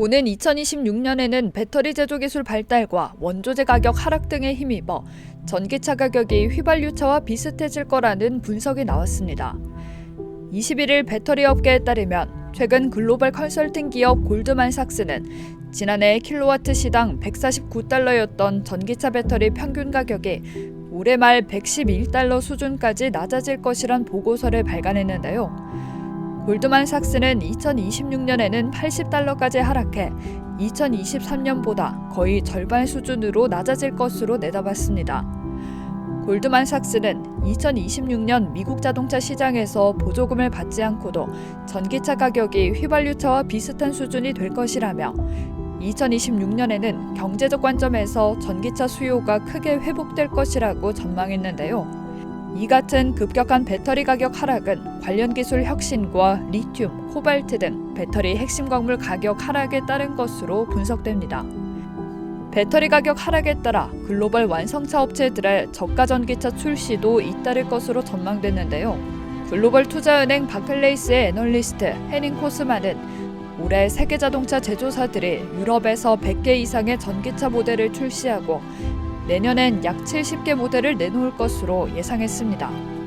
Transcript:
오는 2026년에는 배터리 제조 기술 발달과 원조재 가격 하락 등에 힘입어 전기차 가격이 휘발유차와 비슷해질 거라는 분석이 나왔습니다. 21일 배터리 업계에 따르면 최근 글로벌 컨설팅 기업 골드만삭스는 지난해 킬로와트 시당 149달러였던 전기차 배터리 평균 가격이 올해 말 111달러 수준까지 낮아질 것이란 보고서를 발간했는데요. 골드만삭스는 2026년에는 80달러까지 하락해 2023년보다 거의 절반 수준으로 낮아질 것으로 내다봤습니다. 골드만삭스는 2026년 미국 자동차 시장에서 보조금을 받지 않고도 전기차 가격이 휘발유차와 비슷한 수준이 될 것이라며 2026년에는 경제적 관점에서 전기차 수요가 크게 회복될 것이라고 전망했는데요. 이 같은 급격한 배터리 가격 하락은 관련 기술 혁신과 리튬, 코발트 등 배터리 핵심 광물 가격 하락에 따른 것으로 분석됩니다. 배터리 가격 하락에 따라 글로벌 완성차 업체들의 저가 전기차 출시도 잇따를 것으로 전망됐는데요. 글로벌 투자은행 바클레이스의 애널리스트 헤닝 코스만은 올해 세계 자동차 제조사들이 유럽에서 100개 이상의 전기차 모델을 출시하고 내년엔 약 70개 모델을 내놓을 것으로 예상했습니다.